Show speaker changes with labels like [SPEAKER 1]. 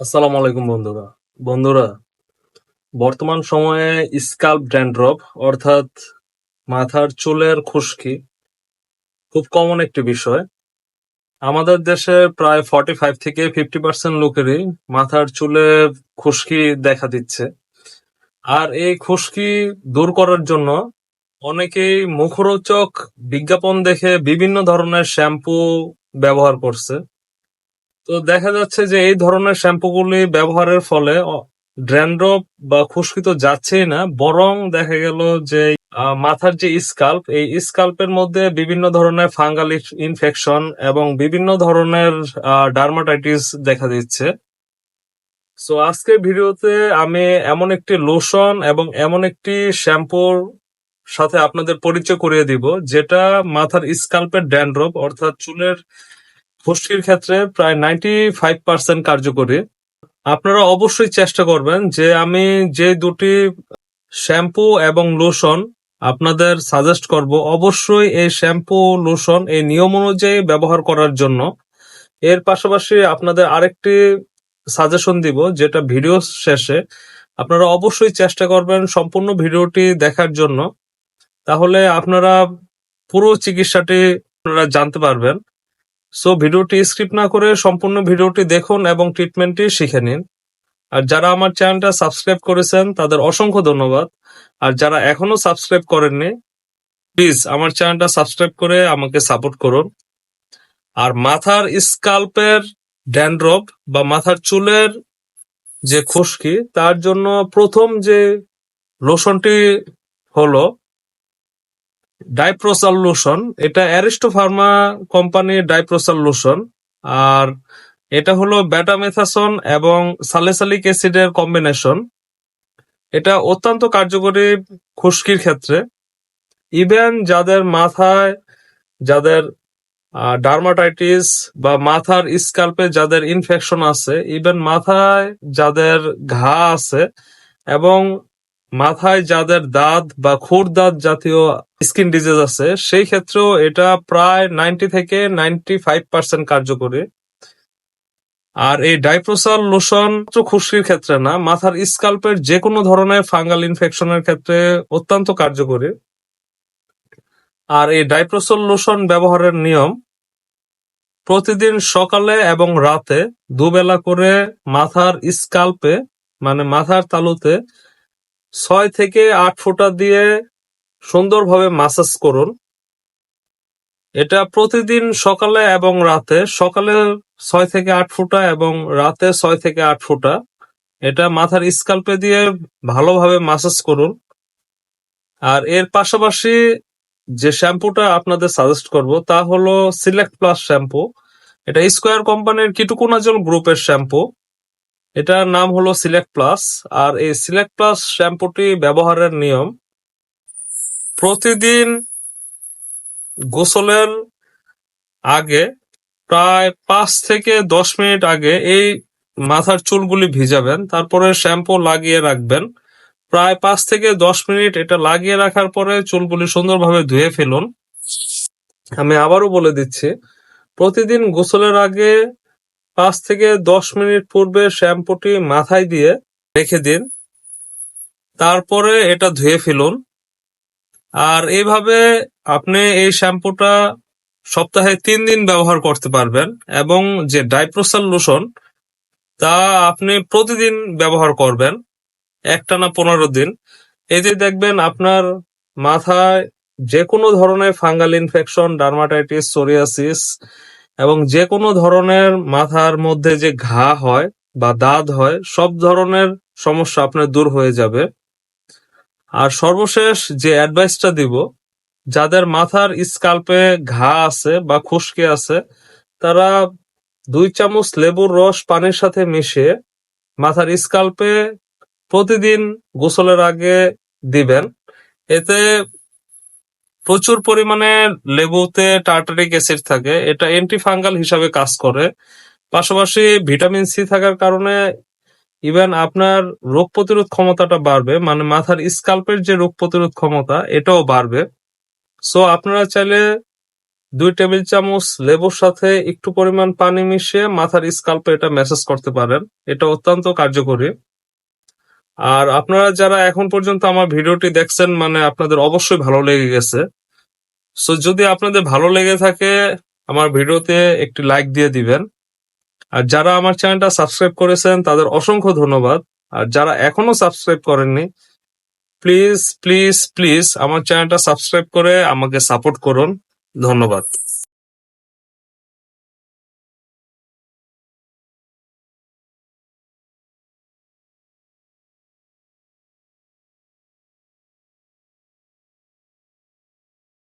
[SPEAKER 1] আসসালামু আলাইকুম বন্ধুরা। বন্ধুরা, বর্তমান সময়ে স্কাল্প ড্যান্ড্রপ অর্থাৎ মাথার চুলের খুশকি খুব কমন একটি বিষয়। আমাদের দেশে প্রায় ফর্টি ফাইভ থেকে ফিফটি পার্সেন্ট লোকেরই মাথার চুলে খুশকি দেখা দিচ্ছে। আর এই খুশকি দূর করার জন্য অনেকেই মুখরোচক বিজ্ঞাপন দেখে বিভিন্ন ধরনের শ্যাম্পু ব্যবহার করছে। তো দেখা যাচ্ছে যে এই ধরনের শ্যাম্পুগুলি ব্যবহারের ফলে ড্র্যান্ড্রপ বা খুশকি তো যাচ্ছেই না, বরং দেখা গেল যে মাথার যে স্কাল্প, এই স্কাল্পের মধ্যে বিভিন্ন ধরনের ফাঙ্গাল ইনফেকশন এবং বিভিন্ন ধরনের ডার্মাটাইটিস দেখা দিচ্ছে। সো আজকের ভিডিওতে আমি এমন একটি লোশন এবং এমন একটি শ্যাম্পুর সাথে আপনাদের পরিচয় করিয়ে দিব, যেটা মাথার স্কাল্পের ড্যান্ড্রপ অর্থাৎ চুলের খুশকির ক্ষেত্রে প্রায় নাইনটি ফাইভ পার্সেন্ট কার্যকরী। আপনারা অবশ্যই চেষ্টা করবেন যে আমি যে দুটি শ্যাম্পু এবং লোশন আপনাদের সাজেস্ট করব, অবশ্যই এই শ্যাম্পু, লোশন এই নিয়ম অনুযায়ী ব্যবহার করার জন্য। এর পাশাপাশি আপনাদের আরেকটি সাজেশন দিব, যেটা ভিডিও শেষে। আপনারা অবশ্যই চেষ্টা করবেন সম্পূর্ণ ভিডিওটি দেখার জন্য। তাহলে আপনারা পুরো চিকিৎসাটি আপনারা জানতে পারবেন। সো ভিডিওটি স্কিপ না করে সম্পূর্ণ ভিডিওটি দেখুন এবং ট্রিটমেন্টটি শিখে নিন। আর যারা আমার চ্যানেলটা সাবস্ক্রাইব করেছেন, তাদের অসংখ্য ধন্যবাদ। আর যারা এখনও সাবস্ক্রাইব করেননি প্লিজ আমার চ্যানেলটা সাবস্ক্রাইব করে আমাকে সাপোর্ট করুন। আর মাথার স্কাল্পের ড্যান্ড্রপ বা মাথার চুলের যে খুশকি, তার জন্য প্রথম যে লোশনটি হলো ডাইপ্রোসাল লোশন এটা অ্যারিস্টো ফার্মা কোম্পানির ডাইপ্রোসাল লোশন আর এটা হলো ব্যাটামেথাসন এবং সালেসালিক অ্যাসিডের কম্বিনেশন এটা অত্যন্ত কার্যকরী খুশকির ক্ষেত্রে। ইভেন যাদের মাথায়, যাদের ডার্মাটাইটিস বা মাথার স্কাল্পে যাদের ইনফেকশন আছে ইভেন মাথায় যাদের ঘা আছে, এবং মাথায় যাদের দাঁত বা খুর দাঁত জাতীয় স্কিন ডিজিজ আছে, সেই ক্ষেত্রেও এটা প্রায় নাইনটি থেকে নাইনটি ফাইভ পার্সেন্ট কার্যকরী। আর এই ডাইপ্রোসাল লোশন খুশকির ক্ষেত্রে না, মাথার স্কাল্পের যে কোনো ধরনের ফাঙ্গাল ইনফেকশনের ক্ষেত্রে অত্যন্ত কার্যকরী। আর এই ডাইপ্রোসাল লোশন ব্যবহারের নিয়ম, প্রতিদিন সকালে এবং রাতে দুবেলা করে মাথার স্কাল্পে মানে মাথার তালুতে ছয় থেকে আট ফোঁটা দিয়ে সুন্দরভাবে মাসাজ করুন। এটা প্রতিদিন সকালে এবং রাতে, সকালে ছয় থেকে আট ফোঁটা এবং রাতে ছয় থেকে আট ফোঁটা। এটা মাথার স্কাল্পে দিয়ে ভালোভাবে মাসাজ করুন। আর এর পাশাপাশি যে শ্যাম্পুটা আপনাদের সাজেস্ট করব, তা হলো সিলেক্ট প্লাস শ্যাম্পু এটা স্কোয়ার কোম্পানির কিটুকুনাজল গ্রুপের শ্যাম্পু এটার নাম হলো সিলেক্ট প্লাস আর এই সিলেক্ট প্লাস শ্যাম্পুটি ব্যবহারের নিয়ম, প্রতিদিন গোসলের আগে প্রায় পাঁচ থেকে দশ মিনিট আগে এই মাথার চুলগুলি ভিজাবেন, তারপরে শ্যাম্পু লাগিয়ে রাখবেন। প্রায় পাঁচ থেকে দশ মিনিট এটা লাগিয়ে রাখার পরে চুলগুলি সুন্দরভাবে ধুয়ে ফেলুন। আমি আবারও বলে দিচ্ছি, প্রতিদিন গোসলের আগে পাঁচ থেকে দশ মিনিট পূর্বে শ্যাম্পুটি মাথায় দিয়ে রেখে দিন। তারপরে এটা ধুয়ে ফেলুন। আর এইভাবে আপনি এই শ্যাম্পুটা সপ্তাহে তিন দিন ব্যবহার করতে পারবেন এবং যে ডাইপ্রোসাল লোশন, তা আপনি প্রতিদিন ব্যবহার করবেন, একটানা পনেরো দিন। এতে দেখবেন আপনার মাথায় যে কোনো ধরনের ফাঙ্গাল ইনফেকশন, ডার্মাটাইটিস, সোরিয়াসিস এবং যে কোনো ধরনের মাথার মধ্যে যে ঘা হয় বা দাঁত হয়, সব ধরনের সমস্যা আপনার দূর হয়ে যাবে। আর সর্বশেষ যে অ্যাডভাইসটা দিব, যাদের মাথার স্কাল্পে ঘা আছে বা খুশকি আছে, তারা দুই চামচ লেবুর রস পানির সাথে মিশিয়ে মাথার স্কাল্পে প্রতিদিন গোসলের আগে দিবেন। এতে প্রচুর পরিমাণে লেবুতে টার্টারিক অ্যাসিড থাকে। এটা অ্যান্টিফাঙ্গাল হিসাবে কাজ করে। পাশাপাশি ভিটামিন সি থাকার কারণে ইভেন আপনার রোগ প্রতিরোধ ক্ষমতাটা বাড়বে। মানে মাথার স্কাল্পের যে রোগ প্রতিরোধ ক্ষমতা, এটাও বাড়বে। সো আপনারা চাইলে দুই টেবিল চামচ লেবুর সাথে একটু পরিমাণ পানি মিশিয়ে মাথার স্কাল্পে এটা ম্যাসেজ করতে পারেন। এটা অত্যন্ত কার্যকরী। আর আপনারা যারা এখন পর্যন্ত আমার ভিডিওটি দেখছেন মানে আপনাদের অবশ্যই ভালো লেগে গেছে। সো যদি আপনাদের ভালো লেগে থাকে, আমার ভিডিওতে একটি লাইক দিয়ে দিবেন। আর যারা আমার চ্যানেলটা সাবস্ক্রাইব করেছেন, তাদের অসংখ্য ধন্যবাদ। আর যারা এখনও সাবস্ক্রাইব করেননি প্লিজ প্লিজ প্লিজ আমার চ্যানেলটা সাবস্ক্রাইব করে আমাকে সাপোর্ট করুন। ধন্যবাদ।